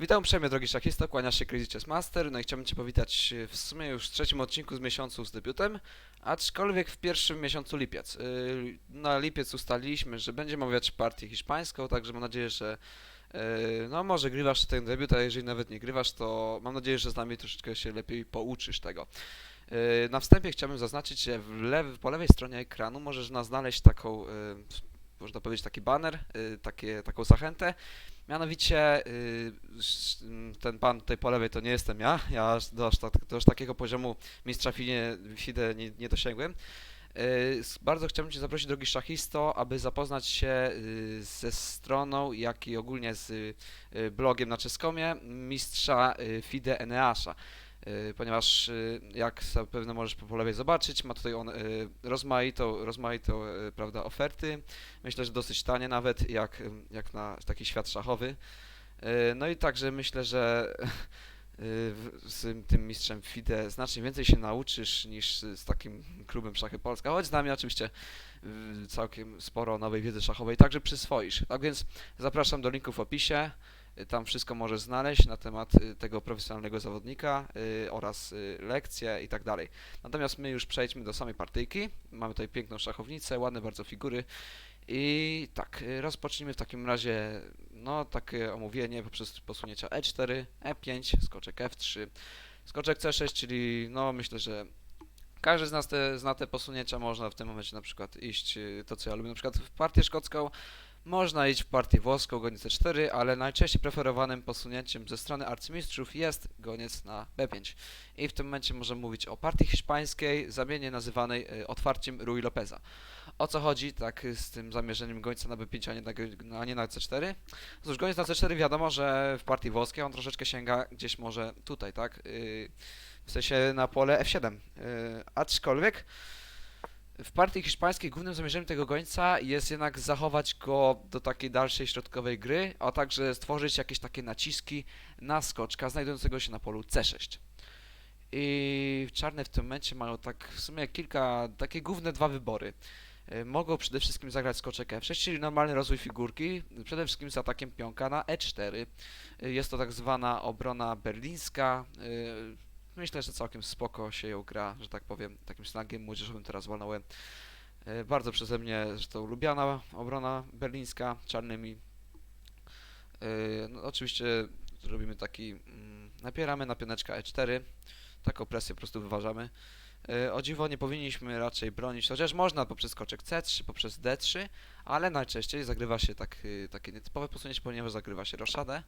Witam uprzejmie, drogi szachisto, kłania się Crazy Chess Master, no i chciałbym Cię powitać e, w sumie już w trzecim odcinku z miesiącu z debiutem, aczkolwiek w pierwszym miesiącu lipiec. Yy, Na lipiec ustaliliśmy, że będziemy omawiać partię hiszpańską, także mam nadzieję, że yy, no może grywasz ten debiut, a jeżeli nawet nie grywasz, to mam nadzieję, że z nami troszeczkę się lepiej pouczysz tego. Na wstępie chciałbym zaznaczyć, że lewy, po lewej stronie ekranu możesz na znaleźć taką, można powiedzieć taki banner, yy, takie, taką zachętę, Mianowicie y, ten pan tutaj po lewej to nie jestem ja. Ja do, aż tak, do aż takiego poziomu mistrza FIDE, FIDE nie, nie dosięgłem. Y, Bardzo chciałbym Cię zaprosić, drogi szachisto, aby zapoznać się y, ze stroną, jak i ogólnie z y, y, blogiem na czeskomie mistrza y, FIDE Eneasza. Y, Ponieważ, y, jak zapewne możesz po lewej zobaczyć, ma tutaj on y, rozmaitą, rozmaitą prawda, oferty. Myślę, że dosyć tanie nawet, jak, jak na taki świat szachowy. No i także myślę, że z tym mistrzem FIDE znacznie więcej się nauczysz niż z takim klubem Szachy Polska, choć z nami oczywiście całkiem sporo nowej wiedzy szachowej także przyswoisz. Tak więc zapraszam do linku w opisie. Yy, Tam wszystko możesz znaleźć na temat yy, tego profesjonalnego zawodnika yy, oraz lekcje i tak dalej. Natomiast my już przejdźmy do samej partyjki. Mamy tutaj piękną szachownicę, ładne bardzo figury. I tak, y, rozpocznijmy w takim razie no takie omówienie poprzez posunięcia E4, E5, skoczek F3, skoczek C6, czyli no myślę, że każdy z nas te, zna te posunięcia, można w tym momencie na przykład iść y, to co ja lubię, na przykład w partię szkocką, można iść w partię włoską, goniec C4, ale najczęściej preferowanym posunięciem ze strony arcymistrzów jest goniec na B5. I w tym momencie możemy mówić o partii hiszpańskiej, zamiennie nazywanej y, otwarciem Rui Lopeza. O co chodzi tak y, z tym zamierzeniem gońca na B5, a nie na, a nie na C4? Cóż, goniec na C4 wiadomo, że w partii włoskiej on troszeczkę sięga gdzieś może tutaj, tak? Yy, w sensie na pole F7. Yy, aczkolwiek w partii hiszpańskiej głównym zamierzeniem tego gońca jest jednak zachować go do takiej dalszej środkowej gry, a także stworzyć jakieś takie naciski na skoczka znajdującego się na polu C6. I czarne w tym momencie mają tak w sumie kilka, takie główne dwa wybory. Y, Mogą przede wszystkim zagrać skoczek F6, czyli normalny rozwój figurki, przede wszystkim z atakiem pionka na E4. Y, Jest to tak zwana obrona berlińska. Myślę, że całkiem spoko się ją gra, że tak powiem, takim slangiem młodzieżowym teraz walnąłem. Bardzo przeze mnie zresztą lubiana obrona berlińska czarnymi. Y, No, oczywiście zrobimy taki, mm, napieramy na pioneczka E4, taką presję po prostu wyważamy. Y, O dziwo nie powinniśmy raczej bronić, chociaż można poprzez skoczek C3, poprzez D3, ale najczęściej zagrywa się tak, y, takie nietypowe posunięcie, ponieważ zagrywa się roszadę.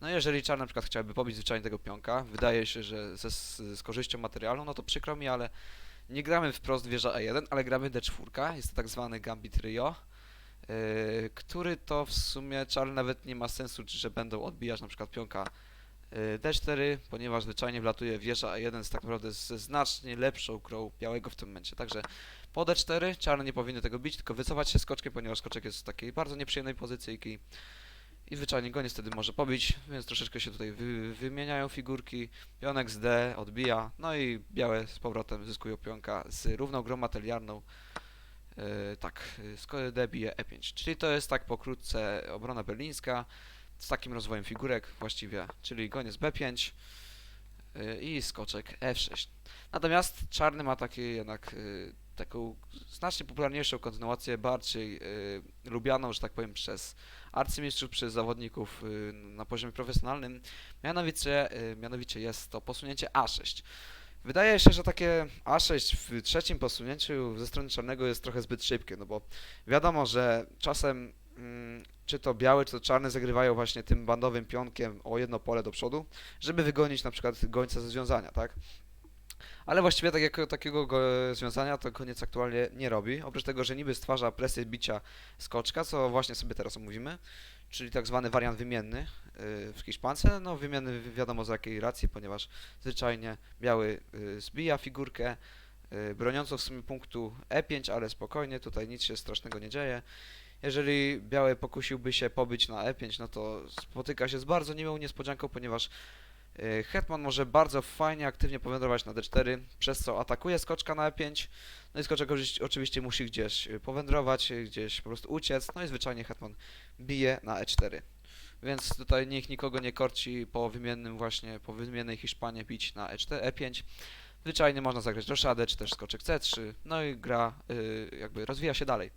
No jeżeli czarny na przykład chciałby pobić zwyczajnie tego pionka, wydaje się, że ze, z, z korzyścią materialną, no to przykro mi, ale nie gramy wprost wieża E1, ale gramy D4, jest to tak zwany Gambit Rio, y, który to w sumie czarny nawet nie ma sensu, że będą odbijać na przykład pionka y, D4, ponieważ zwyczajnie wlatuje wieża A1 z tak naprawdę ze znacznie lepszą grą białego w tym momencie. Także po D4 czarne nie powinny tego bić, tylko wycofać się skoczkiem, ponieważ skoczek jest w takiej bardzo nieprzyjemnej pozycji i zwyczajnie go niestety może pobić, więc troszeczkę się tutaj wy, wymieniają figurki. Pionek z D odbija, no i białe z powrotem zyskują pionka z równą grą materialną. Yy, tak, z D bije E5, czyli to jest tak pokrótce obrona berlińska z takim rozwojem figurek właściwie, czyli goniec B5 yy, i skoczek F6. Natomiast czarny ma takie jednak yy, taką znacznie popularniejszą kontynuację, bardziej yy, lubianą, że tak powiem, przez arcymistrzów, przez zawodników yy, na poziomie profesjonalnym. Mianowicie, yy, mianowicie jest to posunięcie A6. Wydaje się, że takie A6 w trzecim posunięciu ze strony czarnego jest trochę zbyt szybkie, no bo wiadomo, że czasem mm, czy to biały, czy to czarny zagrywają właśnie tym bandowym pionkiem o jedno pole do przodu, żeby wygonić na przykład gońca ze związania, tak? Ale właściwie tak takiego go, związania to koniec aktualnie nie robi. Oprócz tego, że niby stwarza presję bicia skoczka, co właśnie sobie teraz omówimy, czyli tak zwany wariant wymienny yy, w hiszpance. No wymienny wi- wiadomo z jakiej racji, ponieważ zwyczajnie biały yy, zbija figurkę, broniącą w sumie punktu E5, ale spokojnie, tutaj nic się strasznego nie dzieje. Jeżeli biały pokusiłby się pobyć na E5, no to spotyka się z bardzo niemiłą niespodzianką, ponieważ Hetman może bardzo fajnie, aktywnie powędrować na D4, przez co atakuje skoczka na E5, no i skoczek oczywiście- musi gdzieś y, powędrować, y, gdzieś po prostu uciec, no i zwyczajnie Hetman bije na E4. więc tutaj nikt nikogo nie korci po wymiennym właśnie, po wymiennej Hiszpanii bić na E4, E5. Zwyczajnie można zagrać roszadę, czy też skoczek C3, no i gra y, jakby rozwija się dalej.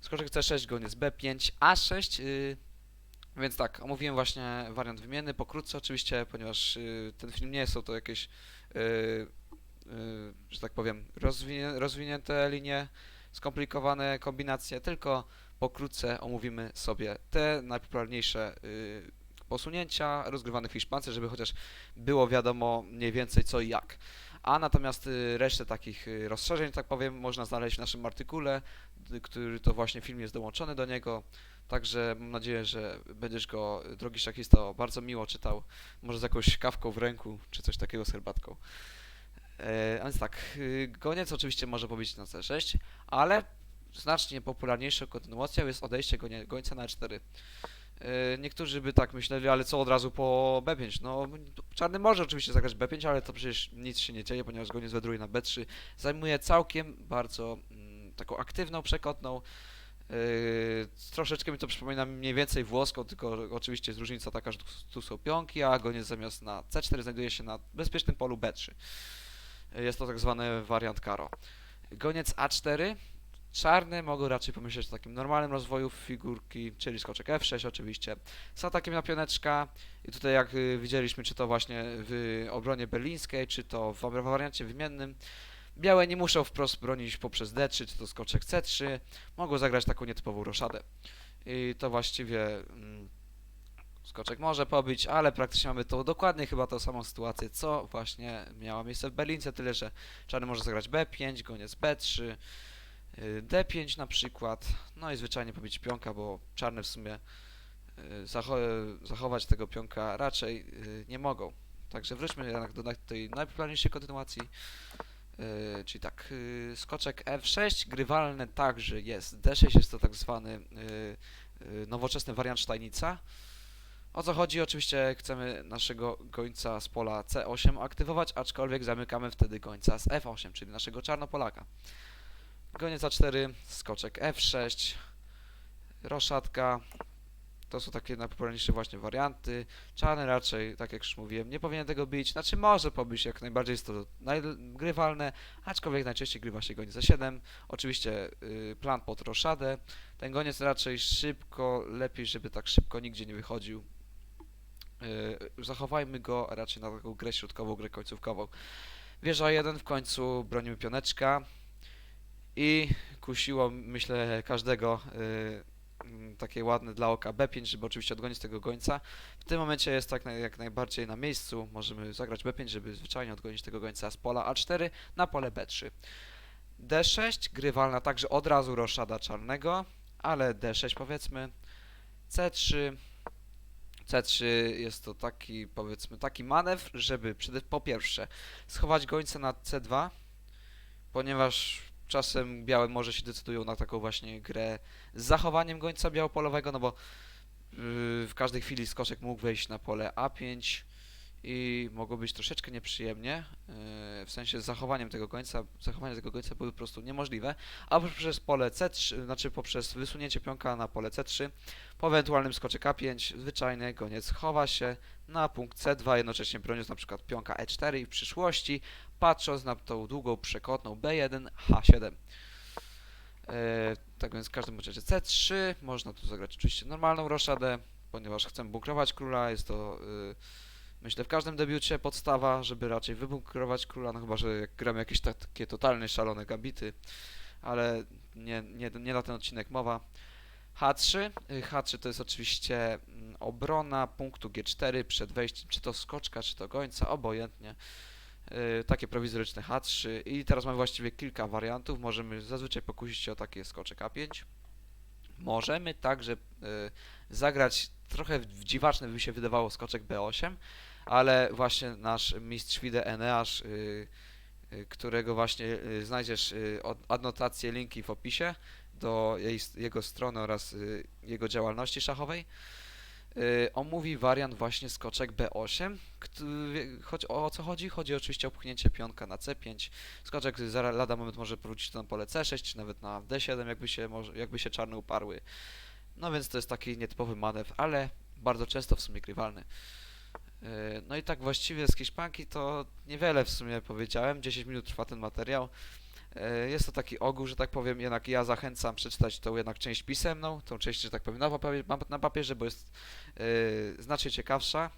Skoczek C6, goniec B5, A6, y, więc tak, omówiłem właśnie wariant wymienny, pokrótce oczywiście, ponieważ y, ten film nie są to jakieś, y, y, że tak powiem, rozwinie, rozwinięte linie, skomplikowane kombinacje, tylko pokrótce omówimy sobie te najpopularniejsze y, posunięcia rozgrywane w hiszpance, żeby chociaż było wiadomo mniej więcej co i jak. A natomiast y, resztę takich y, rozszerzeń, tak powiem, można znaleźć w naszym artykule, który to właśnie film jest dołączony do niego. Także mam nadzieję, że będziesz go, y, drogi szachisto, bardzo miło czytał. Może z jakąś kawką w ręku, czy coś takiego z herbatką. E, a więc tak, goniec oczywiście może pobić na C6, ale znacznie popularniejszą kontynuacją jest odejście gońca na E4. E, Niektórzy by tak myśleli, ale co od razu po B5? No, czarny może oczywiście zagrać B5, ale to przecież nic się nie dzieje, ponieważ goniec wędruje na B3. Zajmuje całkiem bardzo mm, taką aktywną, przekotną. Yy, troszeczkę mi to przypomina mniej więcej włoską, tylko oczywiście jest różnica taka, że tu, tu są pionki, a goniec zamiast na C4 znajduje się na bezpiecznym polu B3. Jest to tak zwany wariant karo. Goniec A4. Czarne mogą raczej pomyśleć o takim normalnym rozwoju figurki, czyli skoczek F6 oczywiście. Z atakiem na pioneczka i tutaj jak y, widzieliśmy, czy to właśnie w obronie berlińskiej, czy to w wariancie wymiennym, białe nie muszą wprost bronić poprzez D3, czy to skoczek C3, mogą zagrać taką nietypową roszadę. I to właściwie mm, skoczek może pobić, ale praktycznie mamy to dokładnie chyba tą samą sytuację, co właśnie miała miejsce w Berlince, tyle że czarny może zagrać B5, goniec B3, y, D5 na przykład, no i zwyczajnie pobić pionka, bo czarne w sumie y, zacho zachować tego pionka raczej y, nie mogą. Także wróćmy jednak do tej najpopularniejszej kontynuacji, y, czyli tak, y, skoczek F6, grywalne także jest D6, jest to tak zwany y, y, nowoczesny wariant Steinica. O co chodzi? Oczywiście chcemy naszego gońca z pola C8 aktywować, aczkolwiek zamykamy wtedy gońca z F8, czyli naszego czarnopolaka. Goniec A4, skoczek F6, roszatka. To są takie najpopularniejsze właśnie warianty. Czarny raczej, tak jak już mówiłem, nie powinien tego bić. Znaczy może pobić, jak najbardziej jest to grywalne, aczkolwiek najczęściej grywa się goniec A7. Oczywiście y, plan pod roszadę. Ten goniec raczej szybko, lepiej, żeby tak szybko nigdzie nie wychodził. Yy, zachowajmy go raczej na taką grę środkową, grę końcówkową. Wieża 1 w końcu bronimy pioneczka i kusiło, myślę, każdego mm, takie ładne dla oka B5, żeby oczywiście odgonić tego gońca. W tym momencie jest tak jak najbardziej na miejscu. Możemy zagrać B5, żeby zwyczajnie odgonić tego gońca z pola A4 na pole B3. D6, grywalna także od razu roszada czarnego, ale D6 powiedzmy. C3, C3 jest to taki, powiedzmy, taki manewr, żeby przede, po pierwsze schować gońca na C2, ponieważ czasem białe może się decydują na taką właśnie grę z zachowaniem gońca białopolowego, no bo yy, w każdej chwili skoczek mógł wejść na pole A5 i mogło być troszeczkę nieprzyjemnie, yy, w sensie z zachowaniem tego gońca, zachowanie tego gońca było po prostu niemożliwe, a poprzez pole C3, znaczy poprzez wysunięcie pionka na pole C3 po ewentualnym skoczek A5, zwyczajny goniec chowa się na punkt C2, jednocześnie broniąc na przykład pionka E4 i w przyszłości patrząc na tą długą przekotną B1, H7. E, tak więc w każdym razie C3, można tu zagrać oczywiście normalną roszadę, ponieważ chcę bunkrować króla, jest to y, myślę w każdym debiucie podstawa, żeby raczej wybunkrować króla, no chyba, że jak gramy jakieś tak- takie totalne, szalone gambity, ale nie, nie, nie na ten odcinek mowa. H3. Y, H3 to jest oczywiście mm, obrona punktu G4 przed wejściem, czy to skoczka, czy to gońca, obojętnie. Y, Takie prowizoryczne H3 i teraz mamy właściwie kilka wariantów. Możemy zazwyczaj pokusić się o takie skoczek A5. Możemy także y, zagrać trochę dziwaczny by się wydawało skoczek B8, ale właśnie nasz mistrz Wide Eneasz, y, którego właśnie znajdziesz adnotacje, linki w opisie do jej, jego strony oraz jego działalności szachowej. Y, omówi wariant właśnie skoczek B8. Który, choć, o co chodzi? Chodzi oczywiście o pchnięcie pionka na C5. Skoczek za lada moment może powrócić na pole C6, czy nawet na D7, jakby się, jakby się czarne uparły. No więc to jest taki nietypowy manewr, ale bardzo często w sumie grywalny. Yy, No i tak właściwie z Hiszpanki to niewiele w sumie powiedziałem, 10 minut trwa ten materiał. Yy, Jest to taki ogół, że tak powiem, jednak ja zachęcam przeczytać tą jednak część pisemną, tą część, że tak powiem, na papierze, na papierze bo jest yy, znacznie ciekawsza.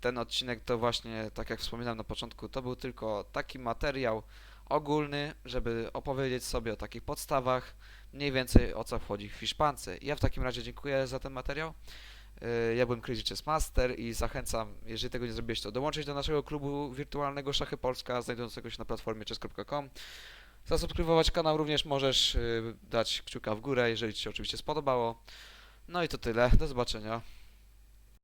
Ten odcinek to właśnie, tak jak wspominałem na początku, to był tylko taki materiał ogólny, żeby opowiedzieć sobie o takich podstawach, mniej więcej o co wchodzi w Hiszpance. Ja w takim razie dziękuję za ten materiał. Yy, Ja byłem Crazy Master i zachęcam, jeżeli tego nie zrobiłeś, to dołączyć do naszego klubu wirtualnego Szachy Polska, znajdującego się na platformie chess.com. Zasubskrybować kanał również możesz, yy, dać kciuka w górę, jeżeli Ci się oczywiście spodobało. No i to tyle, do zobaczenia.